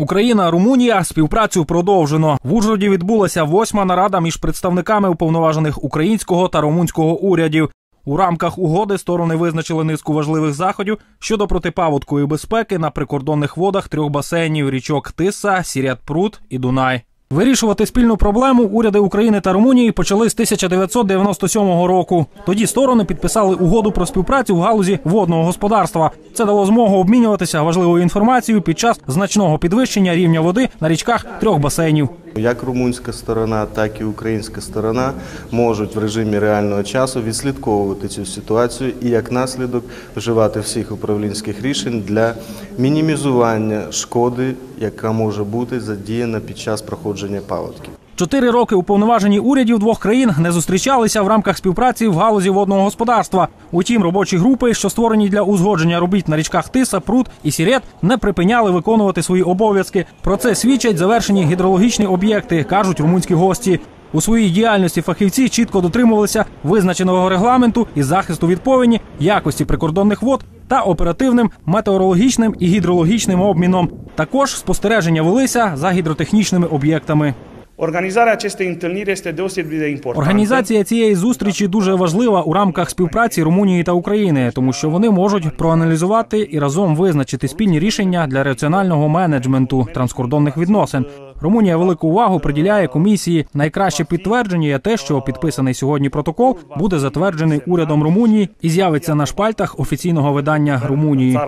Україна, Румунія співпрацю продовжено. В Ужгороді відбулася восьма нарада між представниками уповноважених українського та румунського урядів. У рамках угоди сторони визначили низку важливих заходів щодо протипаводкової безпеки на прикордонних водах трьох басейнів річок Тиса, Сірят-Прут і Дунай. Вирішувати спільну проблему уряди України та Румунії почали з 1997 року. Тоді сторони підписали угоду про співпрацю в галузі водного господарства. Це дало змогу обмінюватися важливою інформацією під час значного підвищення рівня води на річках трьох басейнів. Як румунська сторона, так і українська сторона можуть в режимі реального часу відслідковувати цю ситуацію і як наслідок вживати всіх управлінських рішень для мінімізування шкоди, яка може бути задіяна під час проходження паводків. Чотири роки уповноважені урядів двох країн не зустрічалися в рамках співпраці в галузі водного господарства. Утім, робочі групи, що створені для узгодження робіт на річках Тиса, Прут і Сірет, не припиняли виконувати свої обов'язки. Про це свідчать завершені гідрологічні об'єкти, кажуть румунські гості. У своїй діяльності фахівці чітко дотримувалися визначеного регламенту із захисту від повені, якості прикордонних вод та оперативним метеорологічним і гідрологічним обміном. Також спостереження велися за гідротехнічними об'єктами. Organizarea цієї întâlniri este deosebit de. Організація цієї зустрічі дуже важлива у рамках співпраці Румунії та України, тому що вони можуть проаналізувати і разом визначити спільні рішення для раціонального менеджменту транскордонних відносин. Румунія велику увагу приділяє комісії. Найкраще підтвердження є те, що підписаний сьогодні протокол буде затверджений урядом Румунії і з'явиться на шпальтах офіційного видання Румунії.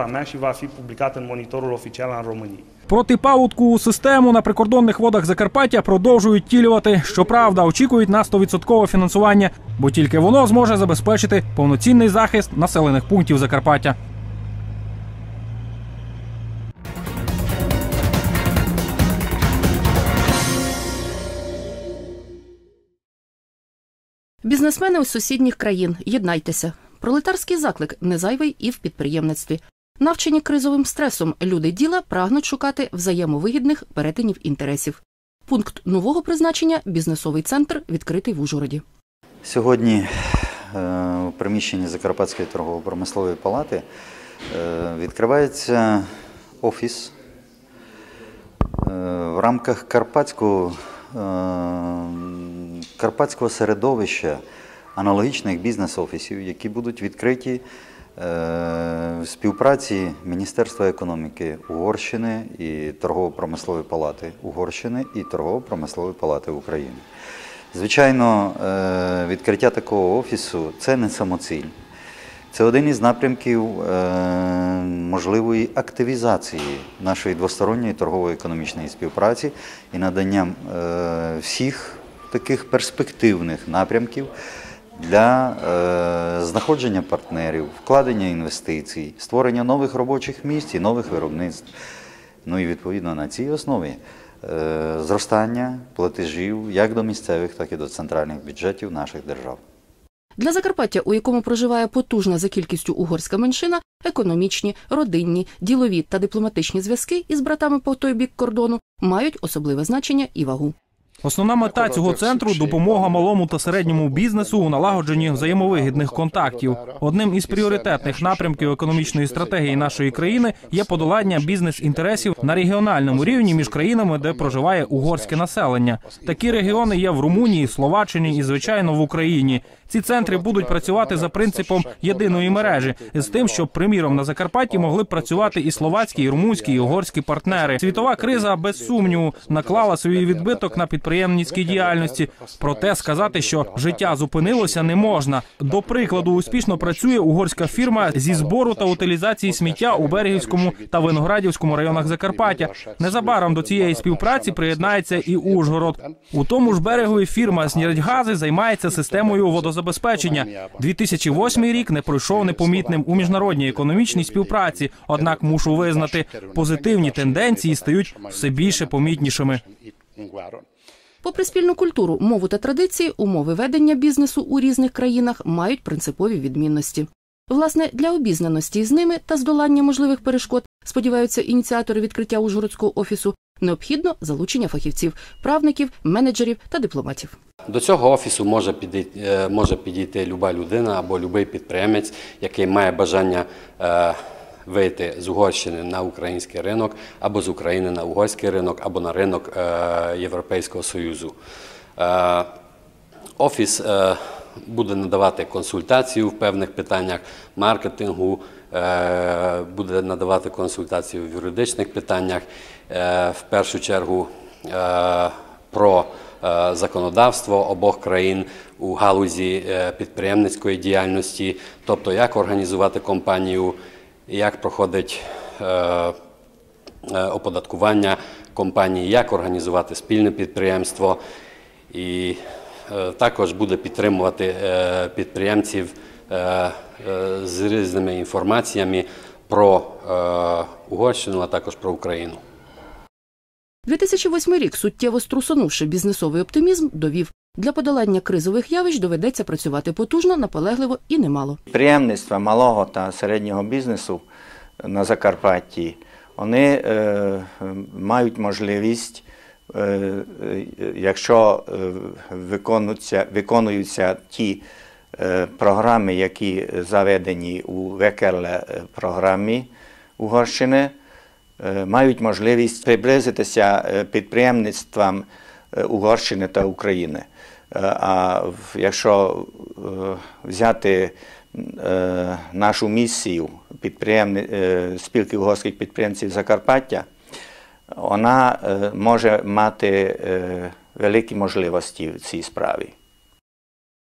Oficial al систему на прикордонних водах Закарпаття продовжують тілювати. Щоправда, очікують на 100% фінансування, бо тільки воно зможе забезпечити повноцінний захист населених пунктів Закарпаття. Бізнесмени з сусідніх країн, єднайтеся. Пролетарський заклик не зайвий і в підприємництві. Навчені кризовим стресом люди діла прагнуть шукати взаємовигідних перетинів інтересів. Пункт нового призначення бізнесовий центр відкритий в Ужгороді. Сьогодні е, у приміщенні Закарпатської торгово-промислової палати е, відкривається офіс е, в рамках карпатського, карпатського середовища аналогічних бізнес-офісів, які будуть відкриті е, в співпраці Міністерства економіки Угорщини і торгово-промислової палати Угорщини і торгово-промислової палати України. Звичайно, е, відкриття такого офісу це не самоціль. Це один із напрямків е, можливої активізації нашої двосторонньої торгово-економічної співпраці і наданням всіх таких перспективних напрямків для е, знаходження партнерів, вкладення інвестицій, створення нових робочих місць і нових виробництв. Ну і відповідно на цій основі е, зростання платежів як до місцевих, так і до центральних бюджетів наших держав. Для Закарпаття, у якому проживає потужна за кількістю угорська меншина, економічні, родинні, ділові та дипломатичні зв'язки із братами по той бік кордону мають особливе значення і вагу. Основна мета цього центру допомога малому та середньому бізнесу у налагодженні взаємовигідних контактів. Одним із пріоритетних напрямків економічної стратегії нашої країни є подолання бізнес-інтересів на регіональному рівні між країнами, де проживає угорське населення. Такі регіони є в Румунії, Словаччині і, звичайно, в Україні. Ці центри будуть працювати за принципом єдиної мережі з тим, щоб, приміром, на Закарпатті могли працювати і словацькі, і румунські, і угорські партнери. Світова криза без сумніву наклала свій відбиток на підприємницькій діяльності. Проте сказати, що життя зупинилося, не можна. До прикладу, успішно працює угорська фірма зі збору та утилізації сміття у Берегівському та Виноградівському районах Закарпаття. Незабаром до цієї співпраці приєднається і Ужгород. У тому ж берегові фірма «Снірдьгази» займається системою водозабезпечення. 2008 рік не пройшов непомітним у міжнародній економічній співпраці. Однак мушу визнати, позитивні тенденції стають все більше помітнішими. Попри спільну культуру, мову та традиції, умови ведення бізнесу у різних країнах мають принципові відмінності. Власне, для обізнаності з ними та здолання можливих перешкод, сподіваються ініціатори відкриття Ужгородського офісу, необхідно залучення фахівців, правників, менеджерів та дипломатів. До цього офісу може підійти, е, може підійти люба людина або будь-який підприємець, який має бажання е, вийти з Угорщини на український ринок, або з України на угорський ринок, або на ринок е, Європейського Союзу. Е, Офіс е, буде надавати консультацію в певних питаннях маркетингу, буде надавати консультацію в юридичних питаннях, в першу чергу про законодавство обох країн у галузі підприємницької діяльності, тобто як організувати компанію, як проходить е, е, оподаткування компанії, як організувати спільне підприємство. І е, також буде підтримувати підприємців з різними інформаціями про Угорщину, а також про Україну. 2008 рік, суттєво струсонувши бізнесовий оптимізм, довів для подолання кризових явищ доведеться працювати потужно, наполегливо і немало. Підприємництва малого та середнього бізнесу на Закарпатті вони е, мають можливість, е, е, якщо е, виконуються, виконуються ті е, програми, які заведені у ВКЛ програмі Угорщини, е, мають можливість приблизитися е, підприємництвам е, Угорщини та України. Е, А якщо е, взяти е, нашу місію е, спілки угорських підприємців Закарпаття, вона е, може мати е, великі можливості в цій справі.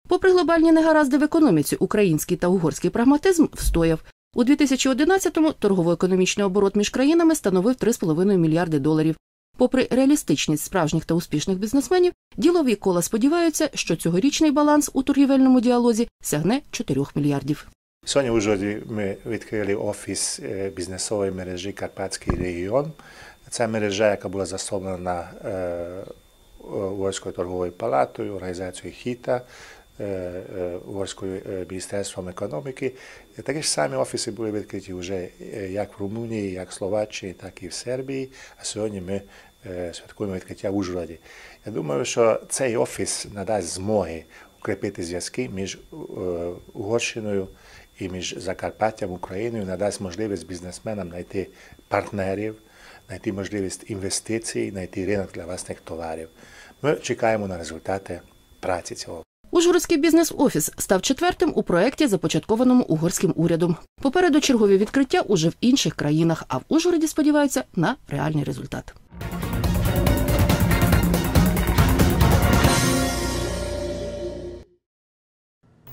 Попри глобальні негаразди в економіці, український та угорський прагматизм встояв. У 2011-му торгово-економічний оборот між країнами становив 3,5 мільярди доларів. Попри реалістичність справжніх та успішних бізнесменів, ділові кола сподіваються, що цьогорічний баланс у торгівельному діалозі сягне 4 мільярдів. Sony Užhodi ми відкрили офіс е, бізнесової мережі Карпатський регіон. Ця мережа, яка була заснована е, Угорською торговою палатою, організацією ХІТА, е, Угорською міністерством економіки. Такі ж самі офіси були відкриті вже як в Румунії, як в Словаччині, так і в Сербії. А сьогодні ми святкуємо відкриття в Ужгороді. Я думаю, що цей офіс надасть змоги укріпити зв'язки між е, Угорщиною і між Закарпаттям, Україною, надасть можливість бізнесменам знайти партнерів, знайти можливість інвестицій, знайти ринок для власних товарів. Ми чекаємо на результати праці цього. Ужгородський бізнес-офіс став четвертим у проєкті, започаткованому угорським урядом. Попереду чергові відкриття уже в інших країнах, а в Ужгороді сподіваються на реальний результат.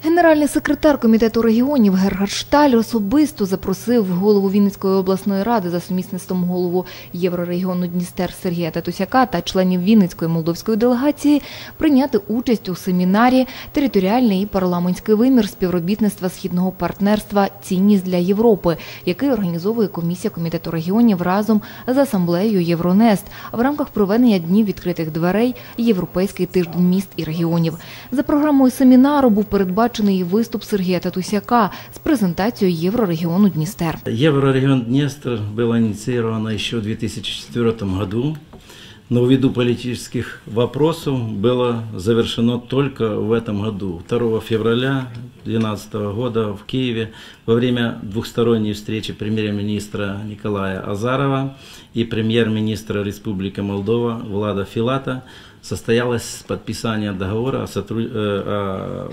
Генеральний секретар комітету регіонів Герхард Шталь особисто запросив голову Вінницької обласної ради за сумісництвом голову Єврорегіону Дністер Сергія Татусяка та членів Вінницької молдовської делегації прийняти участь у семінарі Територіальний і парламентський вимір співробітництва східного партнерства Цінність для Європи, який організовує комісія комітету регіонів разом з асамблеєю Євронест в рамках проведення днів відкритих дверей Європейський тиждень міст і регіонів. За програмою семінару був передбачений і виступ Сергія Татусяка з презентацією Єврорегіону Дністер. Еврорегион Днестр был инициирован еще в 2004 году, но ввиду политических вопросов было завершено только в этом году. 2 февраля 2012 года в Киеве во время двухсторонней встречи премьер-министра Николая Азарова и премьер-министра Республики Молдова Влада Филата состоялось подписание договора о, сотру- э, о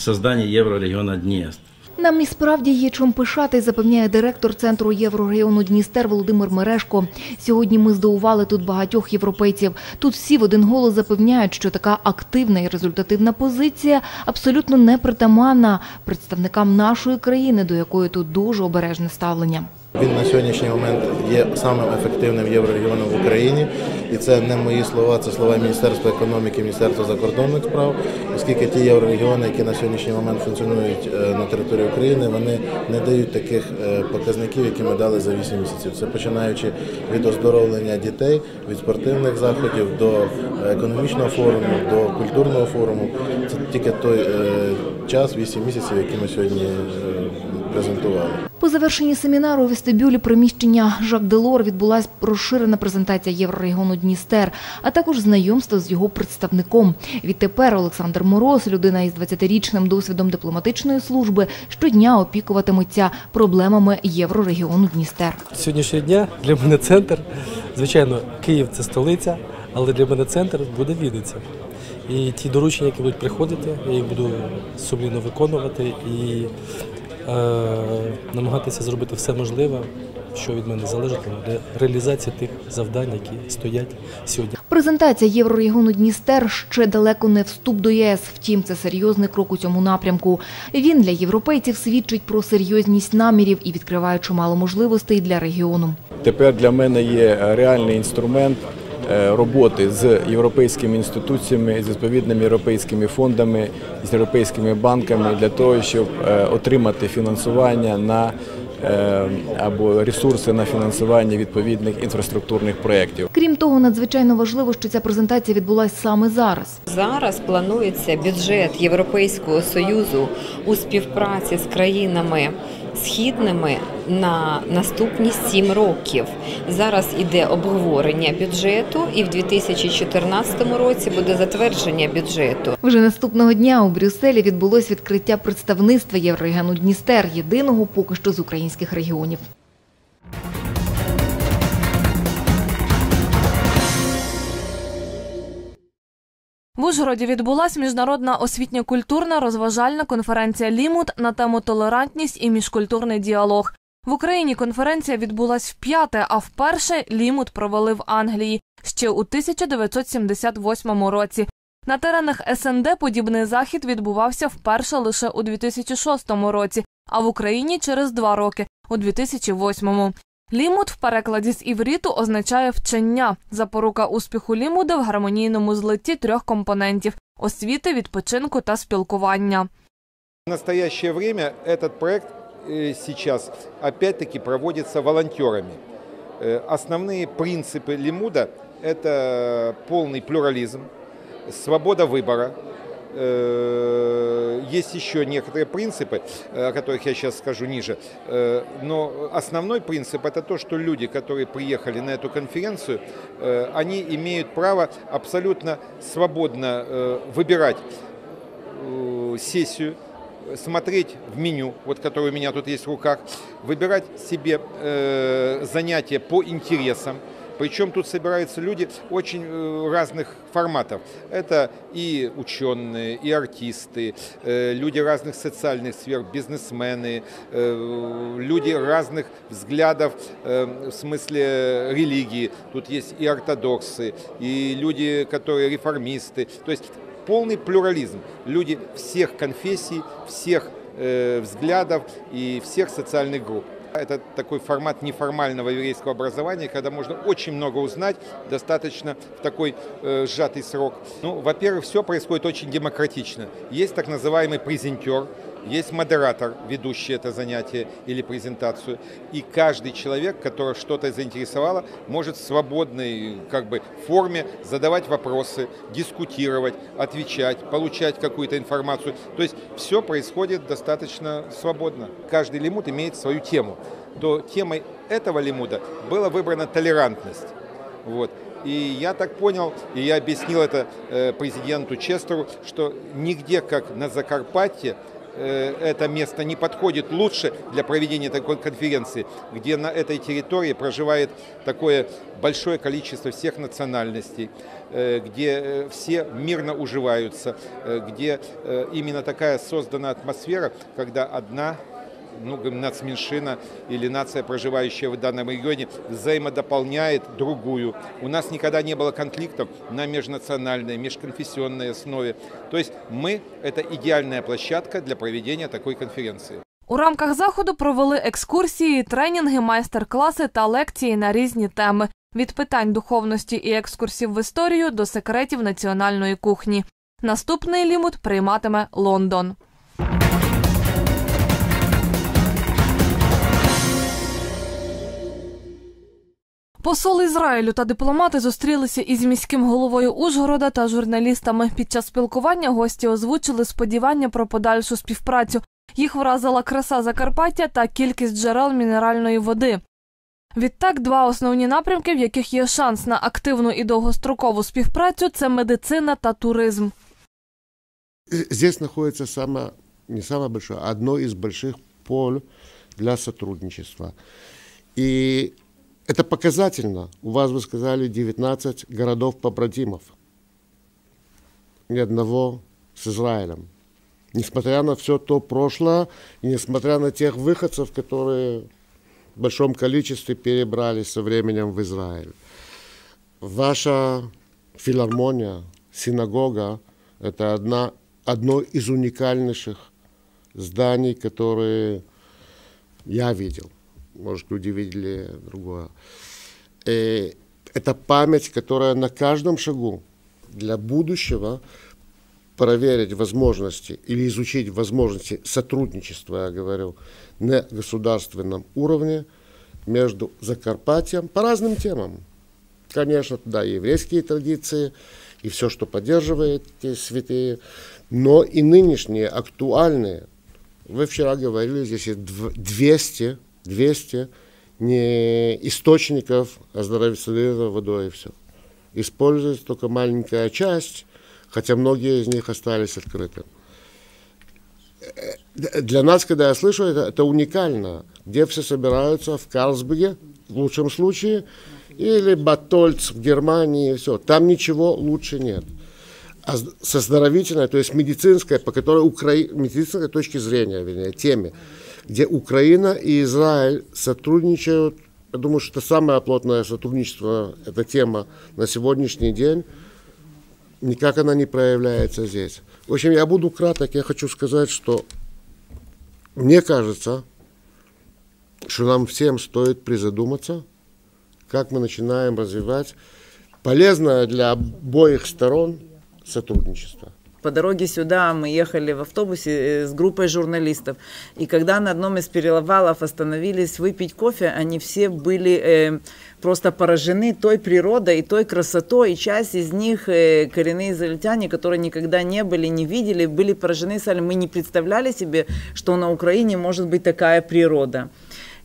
создании Еврорегиона Днест. Нам і справді є чим пишати, запевняє директор центру Єврорегіону Дністер Володимир Мерешко. Сьогодні ми здивували тут багатьох європейців. Тут всі в один голос запевняють, що така активна і результативна позиція абсолютно непритаманна представникам нашої країни, до якої тут дуже обережне ставлення. Він на сьогоднішній момент є самим ефективним єврорегіоном в Україні, і це не мої слова, це слова Міністерства економіки, Міністерства закордонних справ, оскільки ті єврорегіони, які на сьогоднішній момент функціонують е, на території України, вони не дають таких е, показників, які ми дали за 8 місяців. Це починаючи від оздоровлення дітей, від спортивних заходів до економічного форуму, до культурного форуму. Це тільки той е, час, 8 місяців, які ми сьогодні е, презентували. По завершенні семінару у вестибюлі приміщення Жак Делор відбулася розширена презентація Єврорегіону Дністер, а також знайомство з його представником. Відтепер Олександр Мороз, людина із 20-річним досвідом дипломатичної служби, щодня опікуватиметься проблемами Єврорегіону Дністер. Сьогоднішнього дня для мене центр, звичайно, Київ це столиця, але для мене центр буде Вінниця. І ті доручення, які будуть приходити, я їх буду сумлінно виконувати і намагатися зробити все можливе, що від мене залежить для реалізації тих завдань, які стоять сьогодні. Презентація Єврорегіону Дністер ще далеко не вступ до ЄС. Втім, це серйозний крок у цьому напрямку. Він для європейців свідчить про серйозність намірів і відкриває чимало можливостей для регіону. Тепер для мене є реальний інструмент е, роботи з європейськими інституціями, з відповідними європейськими фондами, з європейськими банками для того, щоб е, отримати фінансування на е, або ресурси на фінансування відповідних інфраструктурних проєктів. Крім того, надзвичайно важливо, що ця презентація відбулася саме зараз. Зараз планується бюджет Європейського союзу у співпраці з країнами східними на наступні сім років. Зараз іде обговорення бюджету, і в 2014 році буде затвердження бюджету. Вже наступного дня у Брюсселі відбулось відкриття представництва Єврорегіону Дністер, єдиного поки що з українських регіонів. Ужгороді відбулась міжнародна освітньо-культурна розважальна конференція Лімут на тему толерантність і міжкультурний діалог. В Україні конференція відбулась вп'яте, а вперше Лімут провели в Англії ще у 1978 році. На теренах СНД подібний захід відбувався вперше лише у 2006 році, а в Україні через два роки у 2008. Лімут в перекладі з івріту означає вчення, запорука успіху лімуда в гармонійному злитті трьох компонентів освіти, відпочинку та спілкування. В настоящее время этот проект э, сейчас опять-таки проводится волонтерами. Э, Основные принципы Лимуда – это полный плюрализм, свобода выбора. Э, Есть еще некоторые принципы, э, о которых я сейчас скажу ниже. Э, Но основной принцип – это то, что люди, которые приехали на эту конференцию, они имеют право абсолютно свободно выбирать сессию, смотреть в меню, вот которое у меня тут есть в руках, выбирать себе занятия по интересам. Причем тут собираются люди очень э, разных форматов. Это и ученые, и артисты, э, люди разных социальных сфер, бизнесмены, э, люди разных взглядов в смысле религии. Тут есть и ортодоксы, и люди, которые реформисты. То есть полный плюрализм. Люди всех конфессий, всех взглядов и всех социальных групп. Это такой формат неформального еврейского образования, когда можно очень много узнать достаточно в такой э, сжатый срок. Ну, во-первых, все происходит очень демократично. Есть так называемый презентер, есть модератор, ведущий это занятие или презентацию. И каждый человек, которого что-то заинтересовало, может в свободной как бы, форме задавать вопросы, дискутировать, отвечать, получать какую-то информацию. То есть все происходит достаточно свободно. Каждый лимут имеет свою тему. То темой этого лимуда была выбрана толерантность. Вот. И я так понял, и я объяснил это э, президенту Честеру, что нигде, как на Закарпатье, это место не подходит лучше для проведения такой конференции, где на этой территории проживает такое большое количество всех национальностей, э, где э, все мирно уживаются, э, где э, именно такая создана атмосфера, когда одна ну, говорим, нацменьшина или нация, проживающая в данном регионе, взаимодополняет другую. У нас никогда не было конфликтов на межнациональной, межконфессионной основе. То есть мы – это идеальная площадка для проведения такой конференции. У рамках заходу провели екскурсії, тренінги, майстер-класи та лекції на різні теми від питань духовності і екскурсів в історію до секретів національної кухні. Наступний лімут прийматиме Лондон. Посол Ізраїлю та дипломати зустрілися із міським головою Ужгорода та журналістами. Під час спілкування гості озвучили сподівання про подальшу співпрацю. Їх вразила краса Закарпаття та кількість джерел мінеральної води. Відтак, два основні напрямки, в яких є шанс на активну і довгострокову співпрацю, це медицина та туризм. Здесь находится самое, не самое большое, одно из больших поль для сотрудничества. И это показательно. У вас, вы сказали, 19 городов-побратимов. Ни одного с Израилем. Несмотря на все то прошлое, и несмотря на тех выходцев, которые в большом количестве перебрались со временем в Израиль. Ваша филармония, синагога – это одна, одно из уникальнейших зданий, которые я видел. Может, люди видели другое. И это память, которая на каждом шагу для будущего проверить возможности или изучить возможности сотрудничества, я говорю, на государственном уровне между Закарпатьем по разным темам. Конечно, и еврейские традиции, и все, что поддерживает эти святые, но и нынешние, актуальные. Вы вчера говорили, здесь есть 200, 200 не источников оздоровительной водой и все. Используется только маленькая часть, хотя многие из них остались открытыми. Для нас, когда я слышу это, это уникально, где все собираются в Карлсберге, в лучшем случае, или Батольц в Германии, все. Там ничего лучше нет. А с оздоровительной, то есть медицинской, по которой Укра... медицинской точки зрения, вернее, теме, где Украина и Израиль сотрудничают, я думаю, что самое плотное сотрудничество, эта тема на сегодняшний день, никак она не проявляется здесь. В общем, я буду краток, я хочу сказать, что мне кажется, что нам всем стоит призадуматься, как мы начинаем развивать полезное для обоих сторон сотрудничество. По дороге сюда мы ехали в автобусе с группой журналистов. И когда на одном из перевалов остановились выпить кофе, они все были э, просто поражены той природой и той красотой. И часть из них, э, коренные израильтяне, которые никогда не были, не видели, были поражены, мы не представляли себе, что на Украине может быть такая природа.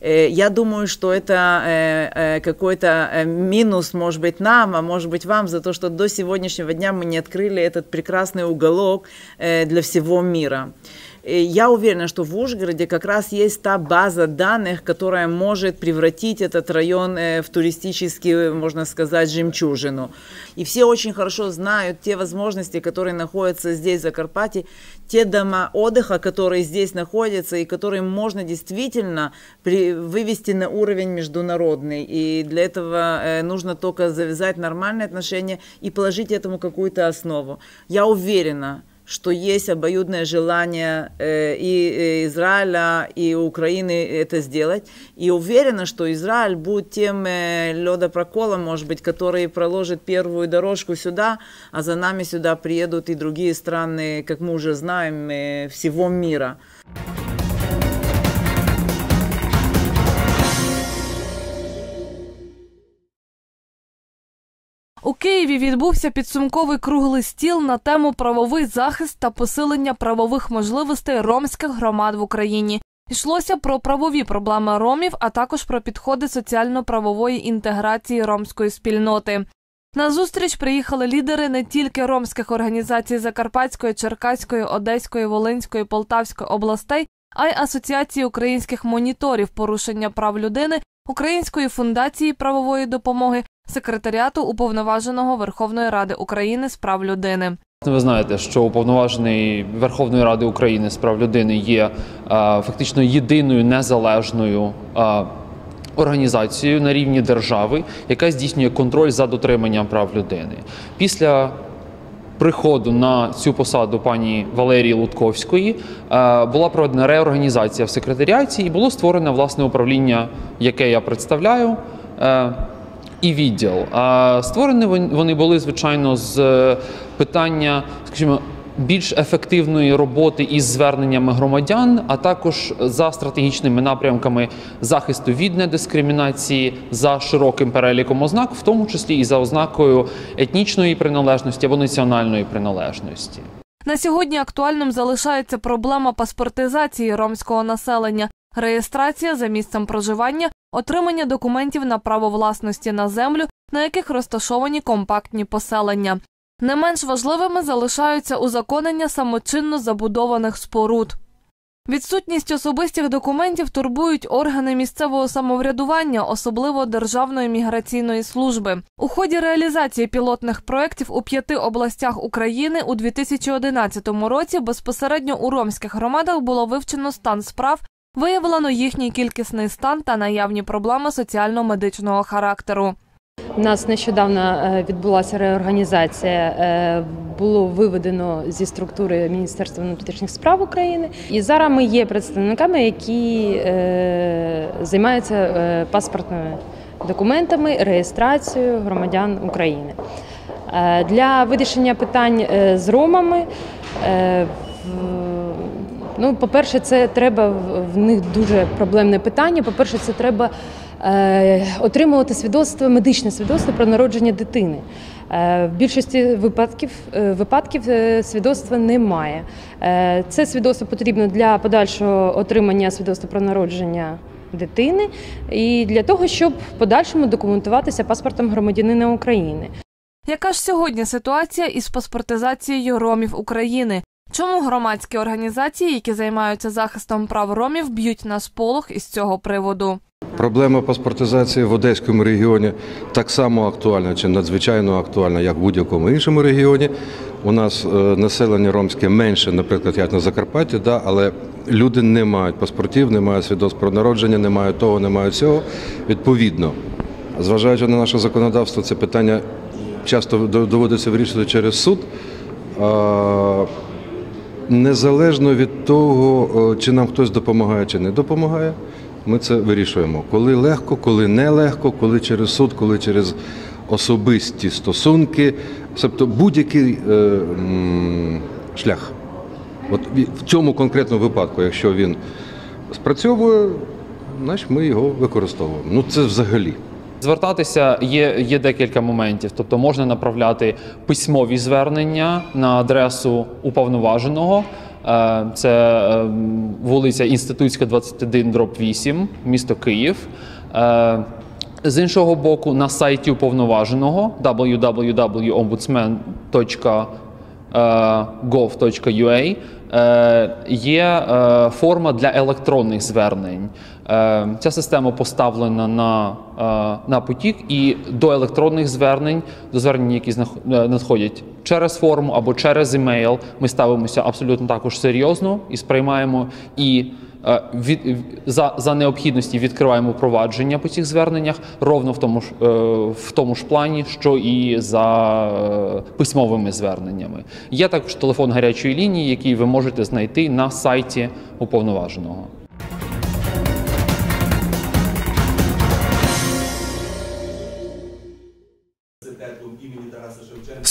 Я думаю, что это какой-то минус, может быть, нам, а может быть, вам, за то, что до сегодняшнего дня мы не открыли этот прекрасный уголок для всего мира. Я уверена, что в Ужгороде как раз есть та база данных, которая может превратить этот район в туристический, можно сказать, жемчужину. И все очень хорошо знают те возможности, которые находятся здесь, в Закарпатье, те дома отдыха, которые здесь находятся и которые можно действительно при, вывести на уровень международный. И для этого нужно только завязать нормальные отношения и положить этому какую-то основу. Я уверена, что есть обоюдное желание э, и Израиля, и Украины это сделать. И уверена, что Израиль будет тем э, ледопроколом, может быть, который проложит первую дорожку сюда, а за нами сюда приедут и другие страны, как мы уже знаем, э, всего мира. У Києві відбувся підсумковий круглий стіл на тему правовий захист та посилення правових можливостей ромських громад в Україні. Йшлося про правові проблеми ромів, а також про підходи соціально-правової інтеграції ромської спільноти. На зустріч приїхали лідери не тільки ромських організацій Закарпатської, Черкаської, Одеської, Волинської, Полтавської областей, а й Асоціації українських моніторів порушення прав людини, Української фундації правової допомоги, секретаріату уповноваженого Верховної Ради України з прав людини. Ви знаєте, що уповноважений Верховної Ради України з прав людини є а, фактично єдиною незалежною а, організацією на рівні держави, яка здійснює контроль за дотриманням прав людини. Після приходу на цю посаду пані Валерії Лутковської була проведена реорганізація в секретаріаті і було створено власне управління, яке я представляю. І відділ. А Створені вони були, звичайно, з питання, скажімо, більш ефективної роботи із зверненнями громадян, а також за стратегічними напрямками захисту від недискримінації за широким переліком ознак, в тому числі і за ознакою етнічної приналежності або національної приналежності. На сьогодні актуальним залишається проблема паспортизації ромського населення, реєстрація за місцем проживання, отримання документів на право власності на землю, на яких розташовані компактні поселення. Не менш важливими залишаються узаконення самочинно забудованих споруд. Відсутність особистих документів турбують органи місцевого самоврядування, особливо Державної міграційної служби. У ході реалізації пілотних проєктів у п'яти областях України у 2011 році безпосередньо у ромських громадах було вивчено стан справ, виявлено їхній кількісний стан та наявні проблеми соціально-медичного характеру. У нас нещодавно е, відбулася реорганізація. е, Було виведено зі структури Міністерства внутрішніх справ України. І зараз ми є представниками, які е, займаються паспортними документами, реєстрацією громадян України. Для вирішення питань з ромами. Ну, по-перше, це треба в- них дуже проблемне питання. По-перше, це треба е, отримувати свідоцтво, медичне свідоцтво про народження дитини. Е, в більшості випадків, е, випадків е, свідоцтва немає. Це свідоцтво потрібно для подальшого отримання свідоцтва про народження дитини і для того, щоб в подальшому документуватися паспортом громадянина України. Яка ж сьогодні ситуація із паспортизацією ромів України? Чому громадські організації, які займаються захистом прав ромів, б'ють на сполох із цього приводу? Проблема паспортизації в Одеському регіоні так само актуальна чи надзвичайно актуальна, як в будь-якому іншому регіоні. У нас е, населення ромське менше, наприклад, як на Закарпатті, але люди не мають паспортів, не мають свідоцтв про народження, не мають того, не мають цього. Відповідно, зважаючи на наше законодавство, це питання часто доводиться вирішувати через суд. Незалежно від того, е, чи нам хтось допомагає, чи не допомагає, ми це вирішуємо. Коли легко, коли не легко, коли через суд, коли через особисті стосунки, тобто будь-який е, шлях. От в цьому конкретному випадку, якщо він спрацьовує, значить ми його використовуємо. Ну це взагалі. Звертатися є, є декілька моментів. Тобто можна направляти письмові звернення на адресу уповноваженого. Е, Це е, вулиця Інститутська, 21, дроб 8, місто Київ. Е, З іншого боку, на сайті уповноваженого www.ombudsman.gov.ua є е, форма для електронних звернень. Е, Ця система поставлена на, е, на потік, і до електронних звернень, до звернень, які е, надходять через форму або через емейл, ми ставимося абсолютно також серйозно і сприймаємо і. Е, Від за, за необхідності відкриваємо провадження по цих зверненнях ровно в тому ж е, в тому ж плані, що і за е, письмовими зверненнями. Є також телефон гарячої лінії, який ви можете знайти на сайті уповноваженого.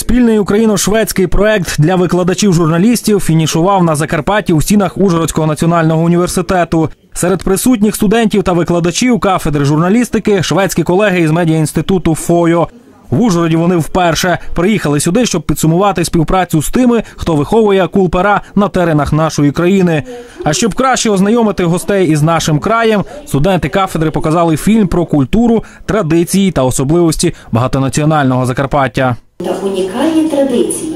Спільний україно-шведський проект для викладачів журналістів фінішував на Закарпатті у стінах Ужгородського національного університету. Серед присутніх студентів та викладачів кафедри журналістики шведські колеги із медіаінституту ФОЙО. В Ужгороді вони вперше приїхали сюди, щоб підсумувати співпрацю з тими, хто виховує акул пера на теренах нашої країни. А щоб краще ознайомити гостей із нашим краєм, студенти кафедри показали фільм про культуру, традиції та особливості багатонаціонального Закарпаття. Та унікальні традиції.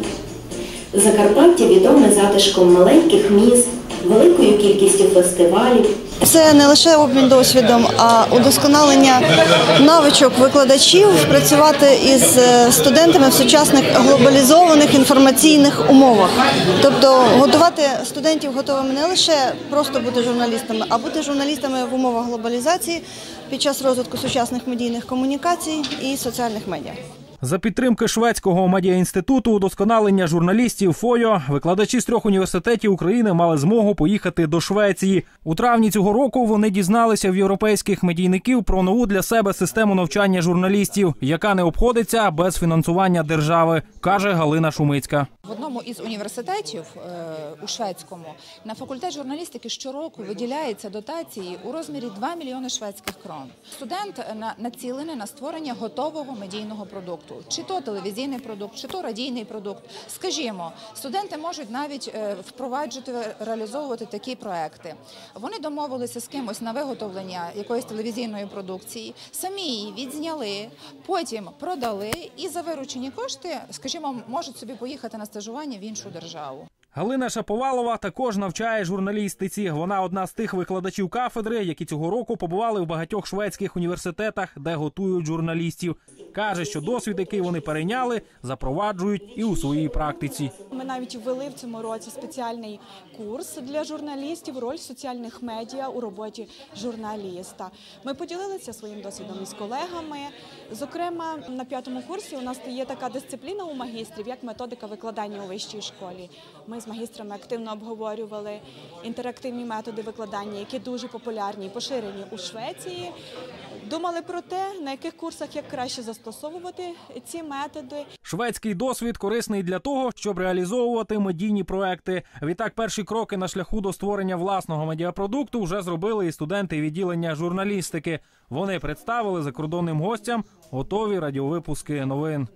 Закарпаття відоме затишком маленьких міст, великою кількістю фестивалів. Це не лише обмін досвідом, а удосконалення навичок викладачів працювати із е, студентами в сучасних глобалізованих інформаційних умовах. Тобто готувати студентів готовими не лише просто бути журналістами, а бути журналістами в умовах глобалізації під час розвитку сучасних медійних комунікацій і соціальних медіа. За підтримки шведського медіаінституту удосконалення журналістів ФОЙО викладачі з трьох університетів України мали змогу поїхати до Швеції. У травні цього року вони дізналися в європейських медійників про нову для себе систему навчання журналістів, яка не обходиться без фінансування держави, каже Галина Шумицька. В одному із університетів е, у шведському на факультет журналістики щороку виділяється дотації у розмірі 2 мільйони шведських крон. Студент на- націлений на створення готового медійного продукту, чи то телевізійний продукт, чи то радійний продукт. Скажімо, студенти можуть навіть е, впроваджувати реалізовувати такі проекти. Вони домовилися з кимось на виготовлення якоїсь телевізійної продукції, самі її відзняли, потім продали і за виручені кошти, скажімо, можуть собі поїхати на стажування в іншу державу. Галина Шаповалова також навчає журналістиці. Вона одна з тих викладачів кафедри, які цього року побували в багатьох шведських університетах, де готують журналістів. каже, що досвід, який вони перейняли, запроваджують і у своїй практиці. Ми навіть ввели в цьому році спеціальний курс для журналістів, роль соціальних медіа у роботі журналіста. Ми поділилися своїм досвідом із колегами. Зокрема, на п'ятому курсі у нас є така дисципліна у магістрів, як методика викладання у вищій школі. Ми магістрами активно обговорювали інтерактивні методи викладання, які дуже популярні і поширені у Швеції. Думали про те, на яких курсах як краще застосовувати ці методи. Шведський досвід корисний для того, щоб реалізовувати медійні проекти. Відтак, перші кроки на шляху до створення власного медіапродукту вже зробили і студенти відділення журналістики. Вони представили закордонним гостям готові радіовипуски новин.